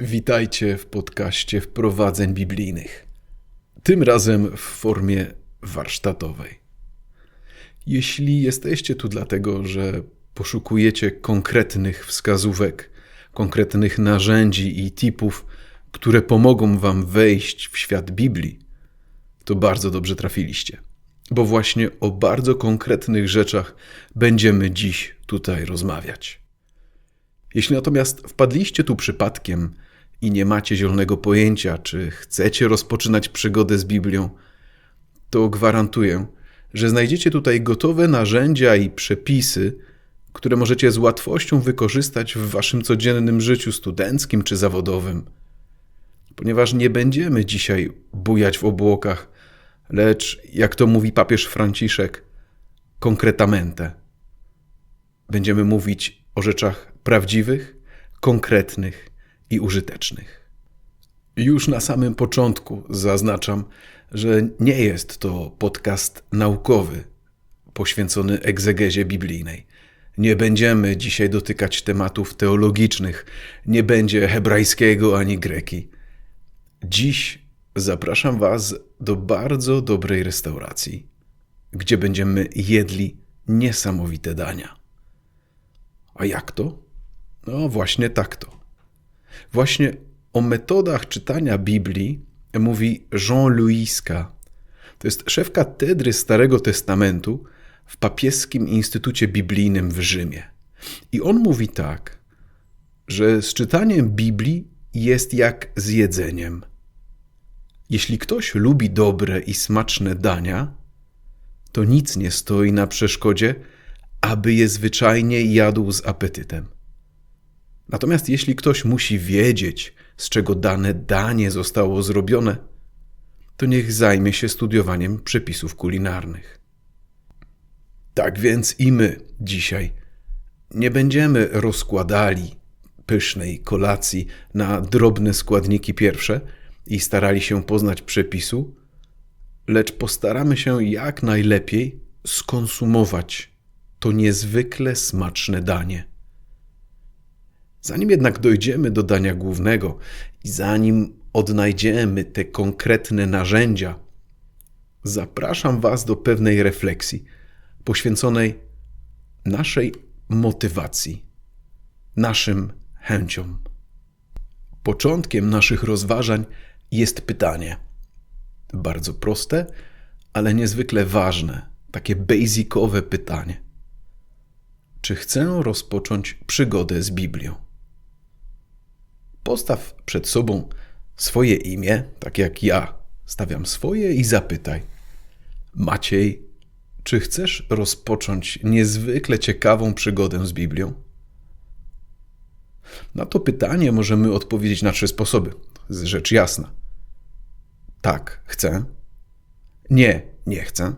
Witajcie w podcaście wprowadzeń biblijnych. Tym razem w formie warsztatowej. Jeśli jesteście tu dlatego, że poszukujecie konkretnych wskazówek, konkretnych narzędzi i tipów, które pomogą Wam wejść w świat Biblii, to bardzo dobrze trafiliście, bo właśnie o bardzo konkretnych rzeczach będziemy dziś tutaj rozmawiać. Jeśli natomiast wpadliście tu przypadkiem i nie macie zielonego pojęcia, czy chcecie rozpoczynać przygodę z Biblią, to gwarantuję, że znajdziecie tutaj gotowe narzędzia i przepisy, które możecie z łatwością wykorzystać w waszym codziennym życiu studenckim czy zawodowym. Ponieważ nie będziemy dzisiaj bujać w obłokach, lecz, jak to mówi papież Franciszek, konkretamente. Będziemy mówić o rzeczach prawdziwych, konkretnych i użytecznych. Już na samym początku zaznaczam, że nie jest to podcast naukowy poświęcony egzegezie biblijnej. Nie będziemy dzisiaj dotykać tematów teologicznych, nie będzie hebrajskiego ani greki. Dziś zapraszam Was do bardzo dobrej restauracji, gdzie będziemy jedli niesamowite dania. A jak to? No właśnie tak to. Właśnie o metodach czytania Biblii mówi Jean Ka. To jest szef katedry Starego Testamentu w Papieskim Instytucie Biblijnym w Rzymie. I on mówi tak, że z czytaniem Biblii jest jak z jedzeniem. Jeśli ktoś lubi dobre i smaczne dania, to nic nie stoi na przeszkodzie, aby je zwyczajnie jadł z apetytem. Natomiast jeśli ktoś musi wiedzieć, z czego dane danie zostało zrobione, to niech zajmie się studiowaniem przepisów kulinarnych. Tak więc i my dzisiaj nie będziemy rozkładali pysznej kolacji na drobne składniki pierwsze i starali się poznać przepisu, lecz postaramy się jak najlepiej skonsumować to niezwykle smaczne danie. Zanim jednak dojdziemy do dania głównego i zanim odnajdziemy te konkretne narzędzia, zapraszam Was do pewnej refleksji poświęconej naszej motywacji, naszym chęciom. Początkiem naszych rozważań jest pytanie. Bardzo proste, ale niezwykle ważne, takie basicowe pytanie. Czy chcę rozpocząć przygodę z Biblią? Postaw przed sobą swoje imię, tak jak ja stawiam swoje, i zapytaj: Maciej, czy chcesz rozpocząć niezwykle ciekawą przygodę z Biblią? Na to pytanie możemy odpowiedzieć na trzy sposoby. Rzecz jasna. Tak, chcę. Nie, nie chcę.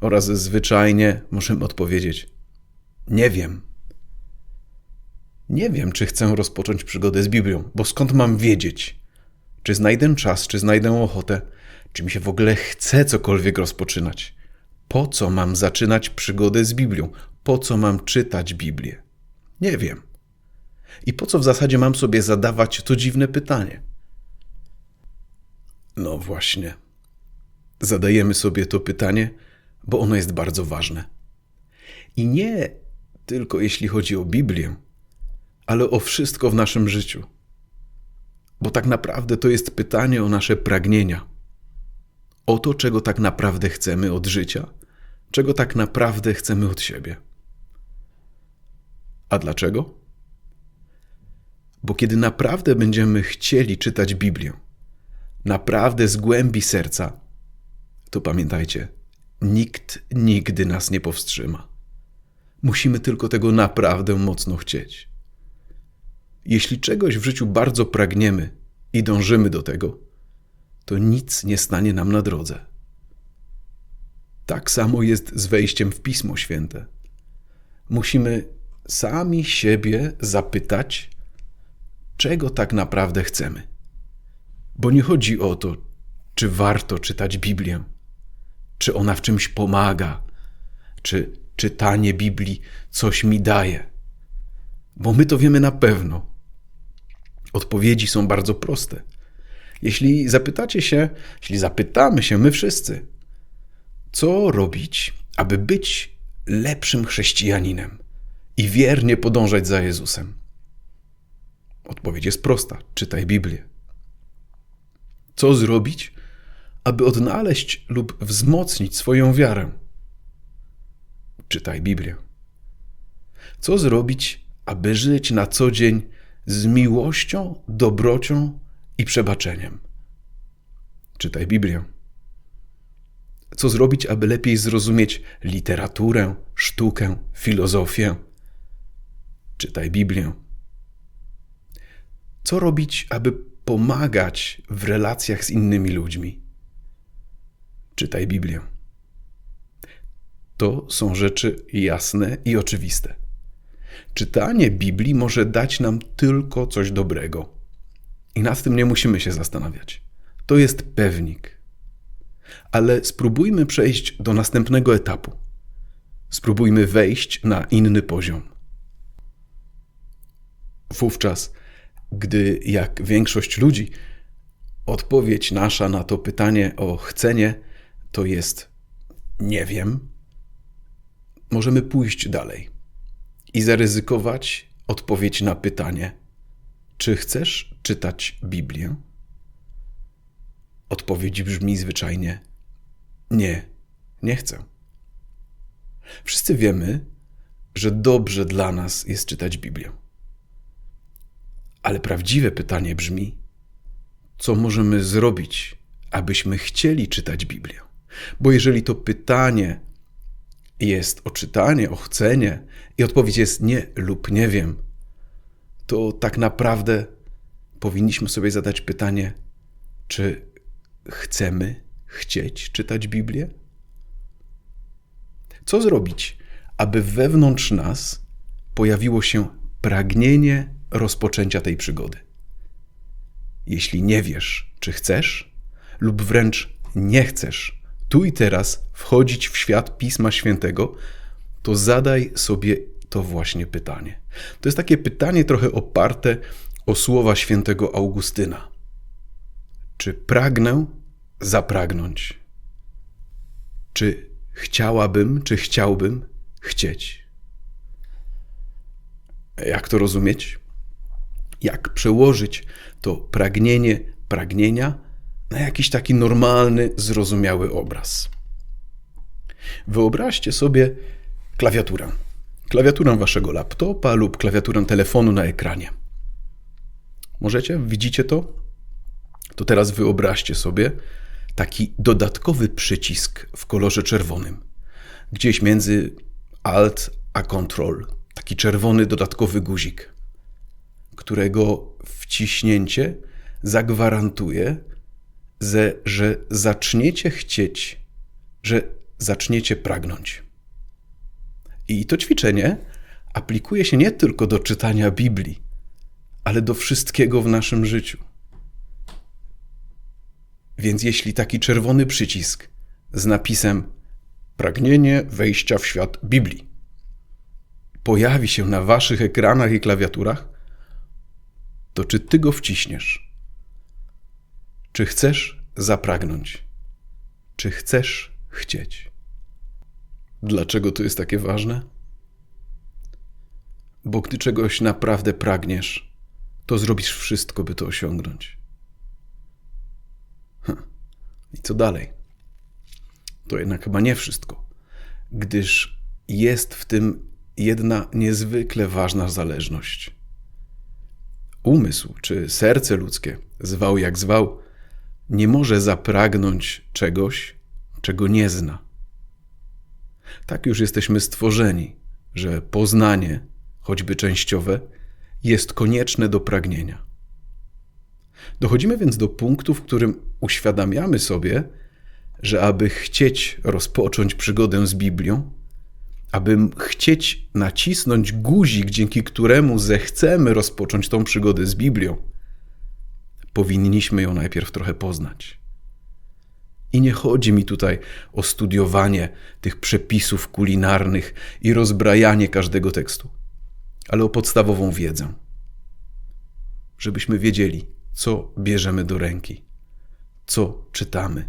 Oraz zwyczajnie możemy odpowiedzieć: Nie wiem. Nie wiem, czy chcę rozpocząć przygodę z Biblią, bo skąd mam wiedzieć? Czy znajdę czas, czy znajdę ochotę, czy mi się w ogóle chce cokolwiek rozpoczynać? Po co mam zaczynać przygodę z Biblią? Po co mam czytać Biblię? Nie wiem. I po co w zasadzie mam sobie zadawać to dziwne pytanie? No właśnie. Zadajemy sobie to pytanie, bo ono jest bardzo ważne. I nie tylko jeśli chodzi o Biblię, ale o wszystko w naszym życiu. Bo tak naprawdę to jest pytanie o nasze pragnienia, o to, czego tak naprawdę chcemy od życia, czego tak naprawdę chcemy od siebie. A dlaczego? Bo kiedy naprawdę będziemy chcieli czytać Biblię, naprawdę z głębi serca, to pamiętajcie, nikt nigdy nas nie powstrzyma. Musimy tylko tego naprawdę mocno chcieć. Jeśli czegoś w życiu bardzo pragniemy i dążymy do tego, to nic nie stanie nam na drodze. Tak samo jest z wejściem w Pismo Święte. Musimy sami siebie zapytać, czego tak naprawdę chcemy. Bo nie chodzi o to, czy warto czytać Biblię, czy ona w czymś pomaga, czy czytanie Biblii coś mi daje. Bo my to wiemy na pewno, Odpowiedzi są bardzo proste. Jeśli zapytacie się, jeśli zapytamy się my wszyscy, co robić, aby być lepszym chrześcijaninem i wiernie podążać za Jezusem? Odpowiedź jest prosta: czytaj Biblię. Co zrobić, aby odnaleźć lub wzmocnić swoją wiarę? Czytaj Biblię. Co zrobić, aby żyć na co dzień z miłością, dobrocią i przebaczeniem? Czytaj Biblię. Co zrobić, aby lepiej zrozumieć literaturę, sztukę, filozofię? Czytaj Biblię. Co robić, aby pomagać w relacjach z innymi ludźmi? Czytaj Biblię. To są rzeczy jasne i oczywiste. Czytanie Biblii może dać nam tylko coś dobrego. I nad tym nie musimy się zastanawiać. To jest pewnik. Ale spróbujmy przejść do następnego etapu. Spróbujmy wejść na inny poziom. Wówczas, gdy jak większość ludzi, odpowiedź nasza na to pytanie o chcenie to jest nie wiem, możemy pójść dalej i zaryzykować odpowiedź na pytanie: Czy chcesz czytać Biblię? Odpowiedź brzmi zwyczajnie: Nie, nie chcę. Wszyscy wiemy, że dobrze dla nas jest czytać Biblię. Ale prawdziwe pytanie brzmi: co możemy zrobić, abyśmy chcieli czytać Biblię? Bo jeżeli to pytanie jest o czytanie, o chcenie i odpowiedź jest nie lub nie wiem, to tak naprawdę powinniśmy sobie zadać pytanie, czy chcemy chcieć czytać Biblię? Co zrobić, aby wewnątrz nas pojawiło się pragnienie rozpoczęcia tej przygody? Jeśli nie wiesz, czy chcesz, lub wręcz nie chcesz tu i teraz wchodzić w świat Pisma Świętego, to zadaj sobie to właśnie pytanie. To jest takie pytanie trochę oparte o słowa świętego Augustyna. Czy pragnę zapragnąć? Czy chciałabym, czy chciałbym chcieć? Jak to rozumieć? Jak przełożyć to pragnienie pragnienia na jakiś taki normalny, zrozumiały obraz. Wyobraźcie sobie klawiaturę. Klawiaturę waszego laptopa lub klawiaturę telefonu na ekranie. Możecie? Widzicie to? To teraz wyobraźcie sobie taki dodatkowy przycisk w kolorze czerwonym. Gdzieś między Alt a Control. Taki czerwony dodatkowy guzik, którego wciśnięcie zagwarantuje, ze, że zaczniecie chcieć, że zaczniecie pragnąć. I to ćwiczenie aplikuje się nie tylko do czytania Biblii, ale do wszystkiego w naszym życiu. Więc jeśli taki czerwony przycisk z napisem Pragnienie wejścia w świat Biblii pojawi się na waszych ekranach i klawiaturach, to czy ty go wciśniesz? Czy chcesz zapragnąć? Czy chcesz chcieć? Dlaczego to jest takie ważne? Bo gdy czegoś naprawdę pragniesz, to zrobisz wszystko, by to osiągnąć. Hm. I co dalej? To jednak chyba nie wszystko, gdyż jest w tym jedna niezwykle ważna zależność. Umysł czy serce ludzkie, zwał jak zwał, nie może zapragnąć czegoś, czego nie zna. Tak już jesteśmy stworzeni, że poznanie, choćby częściowe, jest konieczne do pragnienia. Dochodzimy więc do punktu, w którym uświadamiamy sobie, że aby chcieć rozpocząć przygodę z Biblią, aby chcieć nacisnąć guzik, dzięki któremu zechcemy rozpocząć tą przygodę z Biblią, powinniśmy ją najpierw trochę poznać. I nie chodzi mi tutaj o studiowanie tych przepisów kulinarnych i rozbrajanie każdego tekstu, ale o podstawową wiedzę. żebyśmy wiedzieli, co bierzemy do ręki, co czytamy.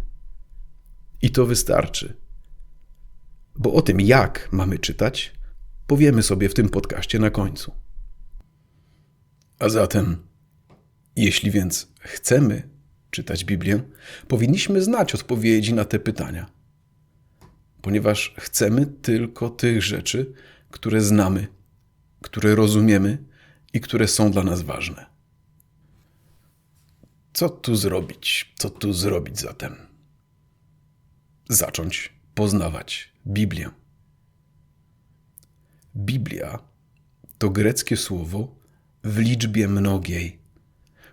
I to wystarczy. Bo o tym, jak mamy czytać, powiemy sobie w tym podcaście na końcu. A zatem, jeśli więc chcemy czytać Biblię, powinniśmy znać odpowiedzi na te pytania, ponieważ chcemy tylko tych rzeczy, które znamy, które rozumiemy i które są dla nas ważne. Co tu zrobić? Co tu zrobić zatem? Zacząć poznawać Biblię. Biblia to greckie słowo w liczbie mnogiej,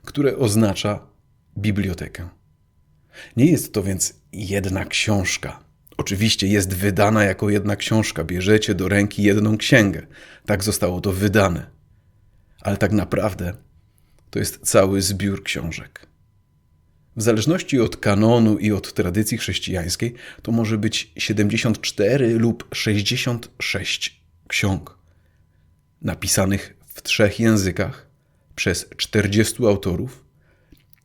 które oznacza bibliotekę. Nie jest to więc jedna książka. Oczywiście jest wydana jako jedna książka. Bierzecie do ręki jedną księgę. Tak zostało to wydane. Ale tak naprawdę to jest cały zbiór książek. W zależności od kanonu i od tradycji chrześcijańskiej, to może być 74 lub 66 ksiąg, napisanych w trzech językach przez 40 autorów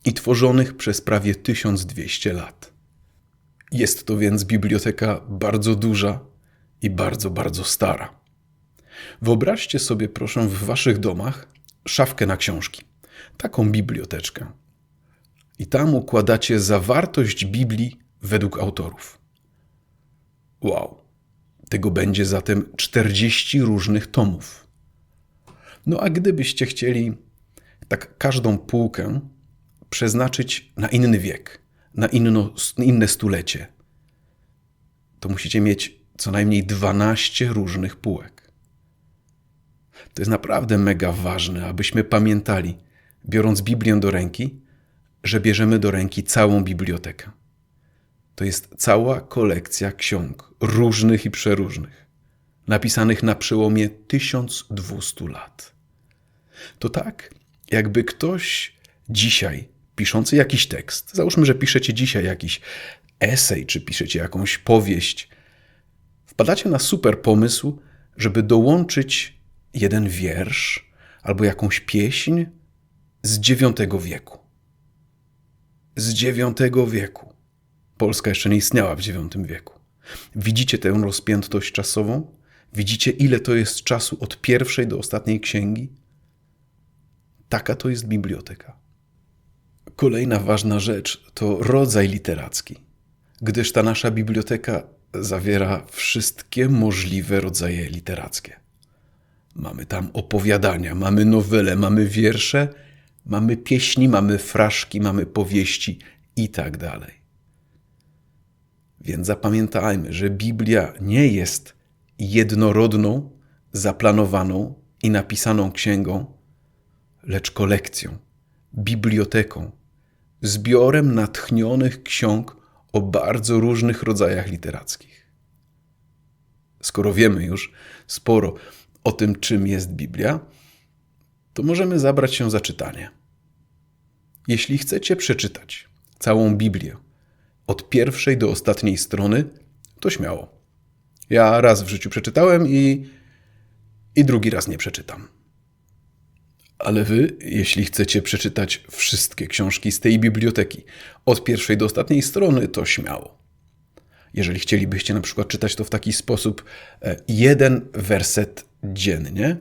i tworzonych przez prawie 1200 lat. Jest to więc biblioteka bardzo duża i bardzo, bardzo stara. Wyobraźcie sobie, proszę, w waszych domach szafkę na książki, taką biblioteczkę. I tam układacie zawartość Biblii według autorów. Wow, tego będzie zatem 40 różnych tomów. No a gdybyście chcieli tak każdą półkę przeznaczyć na inny wiek, na inno, inne stulecie, to musicie mieć co najmniej 12 różnych półek. To jest naprawdę mega ważne, abyśmy pamiętali, biorąc Biblię do ręki, że bierzemy do ręki całą bibliotekę. To jest cała kolekcja ksiąg, różnych i przeróżnych, napisanych na przełomie 1200 lat. To tak, jakby ktoś dzisiaj, piszący jakiś tekst, załóżmy, że piszecie dzisiaj jakiś esej, czy piszecie jakąś powieść, wpadacie na super pomysł, żeby dołączyć jeden wiersz albo jakąś pieśń z IX wieku. Z IX wieku. Polska jeszcze nie istniała w IX wieku. Widzicie tę rozpiętość czasową? Widzicie, ile to jest czasu od pierwszej do ostatniej księgi? Taka to jest biblioteka. Kolejna ważna rzecz to rodzaj literacki, gdyż ta nasza biblioteka zawiera wszystkie możliwe rodzaje literackie. Mamy tam opowiadania, mamy nowele, mamy wiersze, mamy pieśni, mamy fraszki, mamy powieści i tak dalej. Więc zapamiętajmy, że Biblia nie jest jednorodną, zaplanowaną i napisaną księgą, lecz kolekcją, biblioteką, zbiorem natchnionych ksiąg o bardzo różnych rodzajach literackich. Skoro wiemy już sporo o tym, czym jest Biblia, to możemy zabrać się za czytanie. Jeśli chcecie przeczytać całą Biblię od pierwszej do ostatniej strony, to śmiało. Ja raz w życiu przeczytałem i, i drugi raz nie przeczytam. Ale wy, jeśli chcecie przeczytać wszystkie książki z tej biblioteki od pierwszej do ostatniej strony, to śmiało. Jeżeli chcielibyście na przykład czytać to w taki sposób, e, jeden werset dziennie,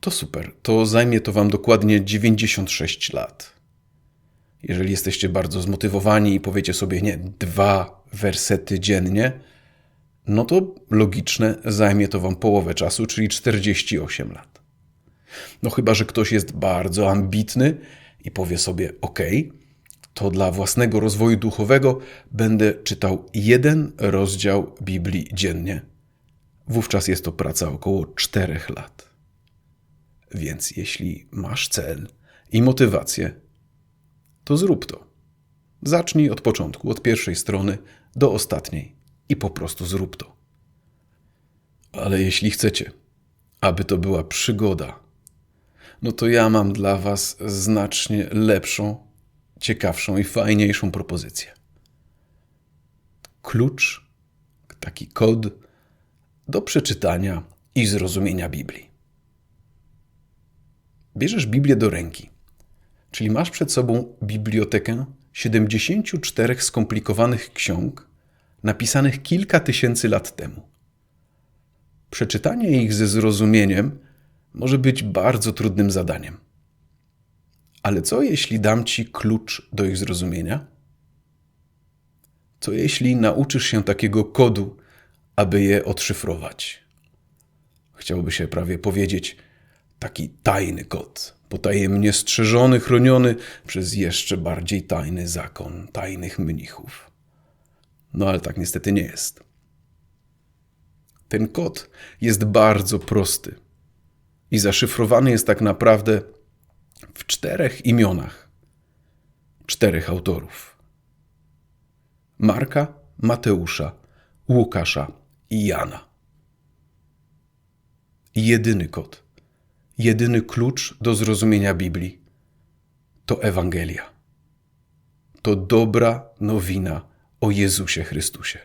to super. To zajmie to Wam dokładnie 96 lat. Jeżeli jesteście bardzo zmotywowani i powiecie sobie, nie, dwa wersety dziennie, no to logiczne, zajmie to Wam połowę czasu, czyli 48 lat. No chyba, że ktoś jest bardzo ambitny i powie sobie, ok, to dla własnego rozwoju duchowego będę czytał jeden rozdział Biblii dziennie. Wówczas jest to praca około 4 lat. Więc jeśli masz cel i motywację, to zrób to. Zacznij od początku, od pierwszej strony do ostatniej i po prostu zrób to. Ale jeśli chcecie, aby to była przygoda, no to ja mam dla Was znacznie lepszą, ciekawszą i fajniejszą propozycję. Klucz, taki kod do przeczytania i zrozumienia Biblii. Bierzesz Biblię do ręki, Czyli masz przed sobą bibliotekę 74 skomplikowanych ksiąg napisanych kilka tysięcy lat temu. Przeczytanie ich ze zrozumieniem może być bardzo trudnym zadaniem. Ale co jeśli dam ci klucz do ich zrozumienia? Co jeśli nauczysz się takiego kodu, aby je odszyfrować? Chciałoby się prawie powiedzieć taki tajny kod, potajemnie strzeżony, chroniony przez jeszcze bardziej tajny zakon tajnych mnichów. No ale tak niestety nie jest. Ten kod jest bardzo prosty i zaszyfrowany jest tak naprawdę w czterech imionach czterech autorów: Marka, Mateusza, Łukasza i Jana. Jedyny kod, jedyny klucz do zrozumienia Biblii to Ewangelia. To dobra nowina o Jezusie Chrystusie.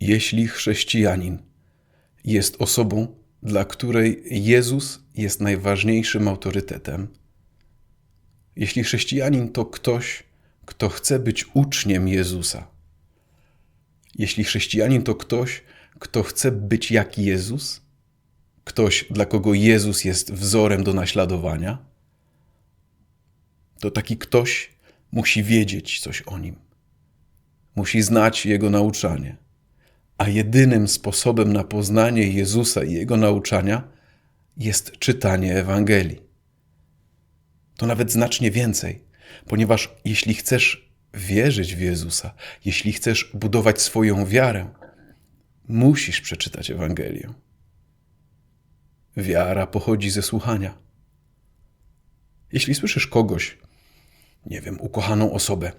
Jeśli chrześcijanin jest osobą, dla której Jezus jest najważniejszym autorytetem, jeśli chrześcijanin to ktoś, kto chce być uczniem Jezusa, jeśli chrześcijanin to ktoś, kto chce być jak Jezus, ktoś, dla kogo Jezus jest wzorem do naśladowania, to taki ktoś musi wiedzieć coś o nim. Musi znać jego nauczanie a jedynym sposobem na poznanie Jezusa i Jego nauczania jest czytanie Ewangelii. To nawet znacznie więcej, ponieważ jeśli chcesz wierzyć w Jezusa, jeśli chcesz budować swoją wiarę, musisz przeczytać Ewangelię. Wiara pochodzi ze słuchania. Jeśli słyszysz kogoś, nie wiem, ukochaną osobę,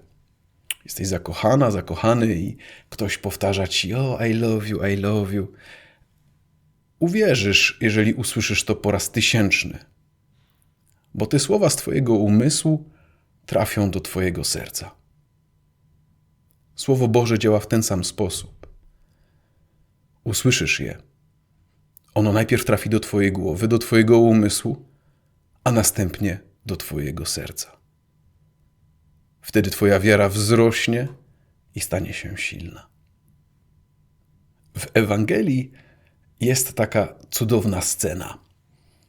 jesteś zakochana, zakochany i ktoś powtarza ci: O, I love you, I love you. Uwierzysz, jeżeli usłyszysz to po raz tysięczny, bo te słowa z Twojego umysłu trafią do Twojego serca. Słowo Boże działa w ten sam sposób. Usłyszysz je. Ono najpierw trafi do Twojej głowy, do Twojego umysłu, a następnie do Twojego serca. Wtedy Twoja wiara wzrośnie i stanie się silna. W Ewangelii jest taka cudowna scena.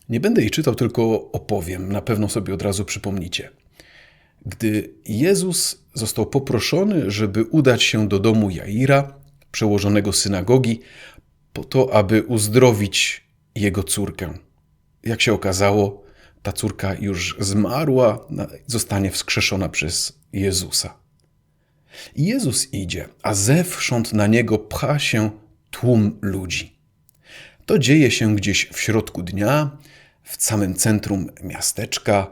Nie będę jej czytał, tylko opowiem, na pewno sobie od razu przypomnicie. Gdy Jezus został poproszony, żeby udać się do domu Jaira, przełożonego synagogi, po to, aby uzdrowić jego córkę. Jak się okazało, ta córka już zmarła, zostanie wskrzeszona przez Jezusa. Jezus idzie, a zewsząd na niego pcha się tłum ludzi. To dzieje się gdzieś w środku dnia, w samym centrum miasteczka.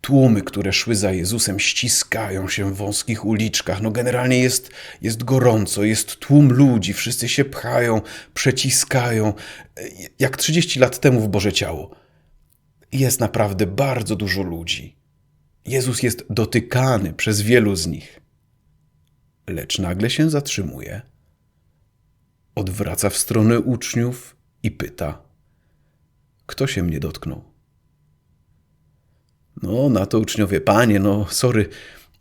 Tłumy, które szły za Jezusem, ściskają się w wąskich uliczkach. No generalnie jest, jest gorąco, jest tłum ludzi, wszyscy się pchają, przeciskają, jak 30 lat temu w Boże Ciało jest naprawdę bardzo dużo ludzi. Jezus jest dotykany przez wielu z nich. Lecz nagle się zatrzymuje, odwraca w stronę uczniów i pyta: Kto się mnie dotknął? No, na to uczniowie, panie, no, sorry,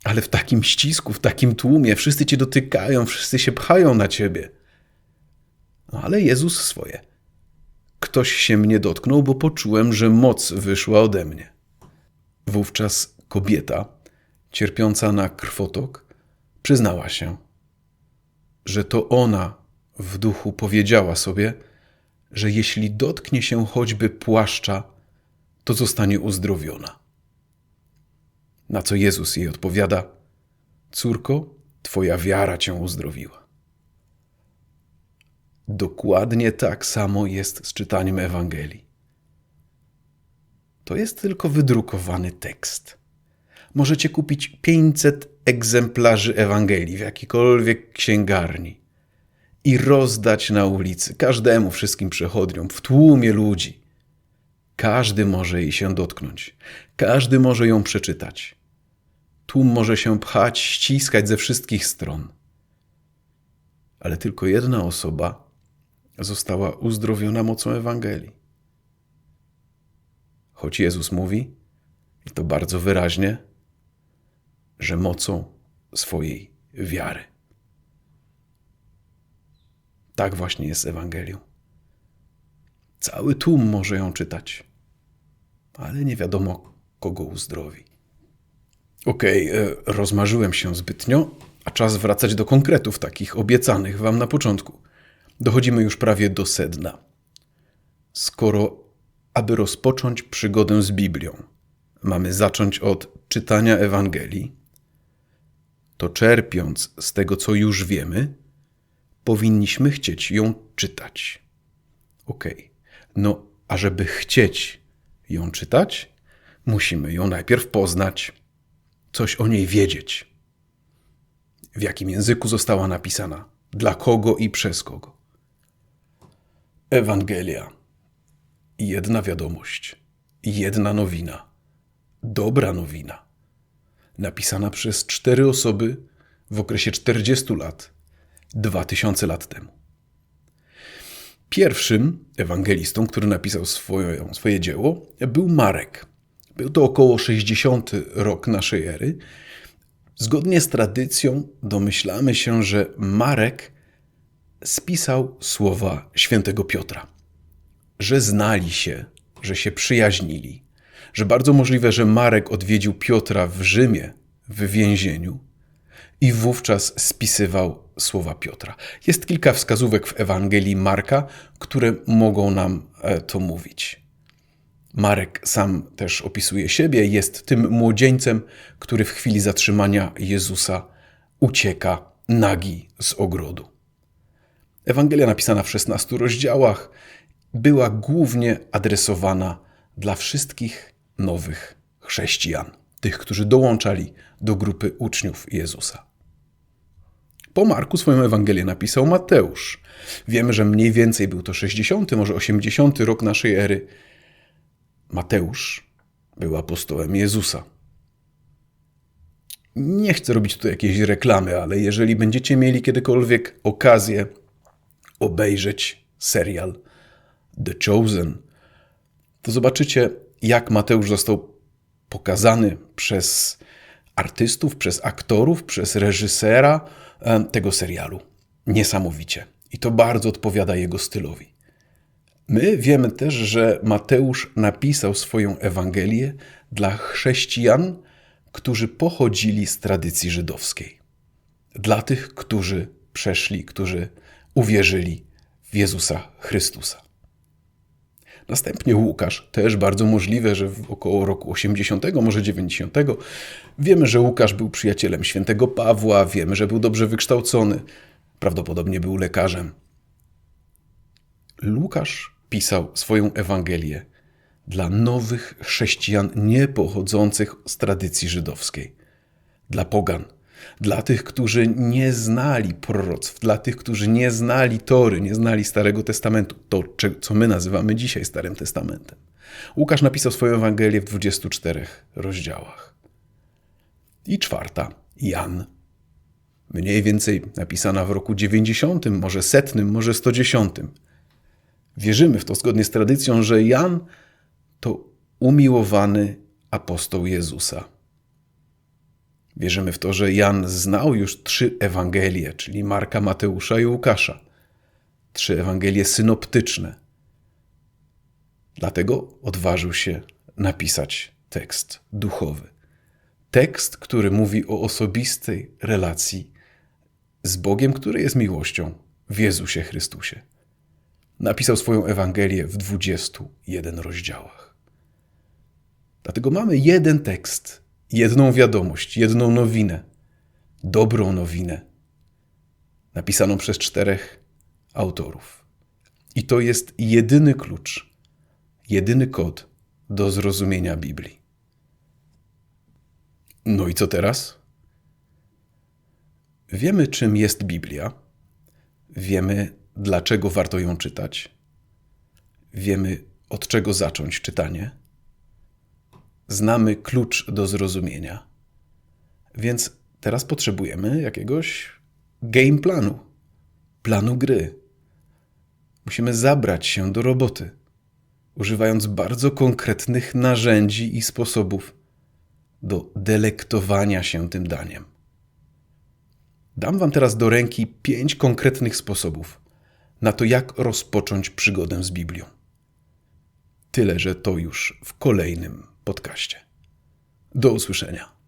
ale w takim ścisku, w takim tłumie, wszyscy cię dotykają, wszyscy się pchają na ciebie. No, ale Jezus swoje. Ktoś się mnie dotknął, bo poczułem, że moc wyszła ode mnie. Wówczas kobieta, cierpiąca na krwotok, przyznała się, że to ona w duchu powiedziała sobie, że jeśli dotknie się choćby płaszcza, to zostanie uzdrowiona. Na co Jezus jej odpowiada: Córko, twoja wiara cię uzdrowiła. Dokładnie tak samo jest z czytaniem Ewangelii. To jest tylko wydrukowany tekst. Możecie kupić 500 egzemplarzy Ewangelii w jakiejkolwiek księgarni i rozdać na ulicy każdemu, wszystkim przechodniom, w tłumie ludzi. Każdy może jej się dotknąć, każdy może ją przeczytać. Tłum może się pchać, ściskać ze wszystkich stron. Ale tylko jedna osoba została uzdrowiona mocą Ewangelii. Choć Jezus mówi: to bardzo wyraźnie, że mocą swojej wiary. Tak właśnie jest z Ewangelią. Cały tłum może ją czytać, ale nie wiadomo, kogo uzdrowi. Okej, okay, rozmarzyłem się zbytnio, a czas wracać do konkretów takich obiecanych wam na początku. Dochodzimy już prawie do sedna. Skoro, aby rozpocząć przygodę z Biblią, mamy zacząć od czytania Ewangelii, to czerpiąc z tego, co już wiemy, powinniśmy chcieć ją czytać. Okej, okay. no a żeby chcieć ją czytać, musimy ją najpierw poznać, coś o niej wiedzieć. W jakim języku została napisana, dla kogo i przez kogo. Ewangelia. Jedna wiadomość, jedna nowina, dobra nowina, napisana przez cztery osoby w okresie 40 lat, 2000 lat temu. Pierwszym ewangelistą, który napisał swoje, swoje dzieło, był Marek. Był to około 60 rok naszej ery. Zgodnie z tradycją domyślamy się, że Marek spisał słowa świętego Piotra, że znali się, że się przyjaźnili, że bardzo możliwe, że Marek odwiedził Piotra w Rzymie, w więzieniu i wówczas spisywał słowa Piotra. Jest kilka wskazówek w Ewangelii Marka, które mogą nam e, to mówić. Marek sam też opisuje siebie, jest tym młodzieńcem, który w chwili zatrzymania Jezusa ucieka nagi z ogrodu. Ewangelia napisana w 16 rozdziałach była głównie adresowana dla wszystkich nowych chrześcijan, tych, którzy dołączali do grupy uczniów Jezusa. Po Marku swoją Ewangelię napisał Mateusz. Wiemy, że mniej więcej był to 60, może 80 rok naszej ery. Mateusz był apostołem Jezusa. Nie chcę robić tu jakiejś reklamy, ale jeżeli będziecie mieli kiedykolwiek okazję obejrzeć serial The Chosen, to zobaczycie, jak Mateusz został pokazany przez artystów, przez aktorów, przez reżysera tego serialu. Niesamowicie. I to bardzo odpowiada jego stylowi. My wiemy też, że Mateusz napisał swoją Ewangelię dla chrześcijan, którzy pochodzili z tradycji żydowskiej. Dla tych, którzy przeszli, którzy uwierzyli w Jezusa Chrystusa. Następnie Łukasz, też bardzo możliwe, że w około roku 80, może 90. Wiemy, że Łukasz był przyjacielem świętego Pawła, wiemy, że był dobrze wykształcony, prawdopodobnie był lekarzem. Łukasz pisał swoją Ewangelię dla nowych chrześcijan nie pochodzących z tradycji żydowskiej, dla pogan, dla tych, którzy nie znali proroctw, dla tych, którzy nie znali Tory, nie znali Starego Testamentu, to, co my nazywamy dzisiaj Starym Testamentem. Łukasz napisał swoją Ewangelię w 24 rozdziałach. I czwarta, Jan. Mniej więcej napisana w roku 90, może setnym, może 110. Wierzymy w to zgodnie z tradycją, że Jan to umiłowany apostoł Jezusa. Wierzymy w to, że Jan znał już trzy Ewangelie, czyli Marka, Mateusza i Łukasza. Trzy Ewangelie synoptyczne. Dlatego odważył się napisać tekst duchowy. Tekst, który mówi o osobistej relacji z Bogiem, który jest miłością w Jezusie Chrystusie. Napisał swoją Ewangelię w 21 rozdziałach. Dlatego mamy jeden tekst, jedną wiadomość, jedną nowinę, dobrą nowinę, napisaną przez czterech autorów. I to jest jedyny klucz, jedyny kod do zrozumienia Biblii. No i co teraz? Wiemy, czym jest Biblia, wiemy, dlaczego warto ją czytać, wiemy, od czego zacząć czytanie znamy klucz do zrozumienia. Więc teraz potrzebujemy jakiegoś game planu, planu gry. Musimy zabrać się do roboty, używając bardzo konkretnych narzędzi i sposobów do delektowania się tym daniem. Dam Wam teraz do ręki pięć konkretnych sposobów na to, jak rozpocząć przygodę z Biblią. Tyle, że to już w kolejnym podcaście. Do usłyszenia.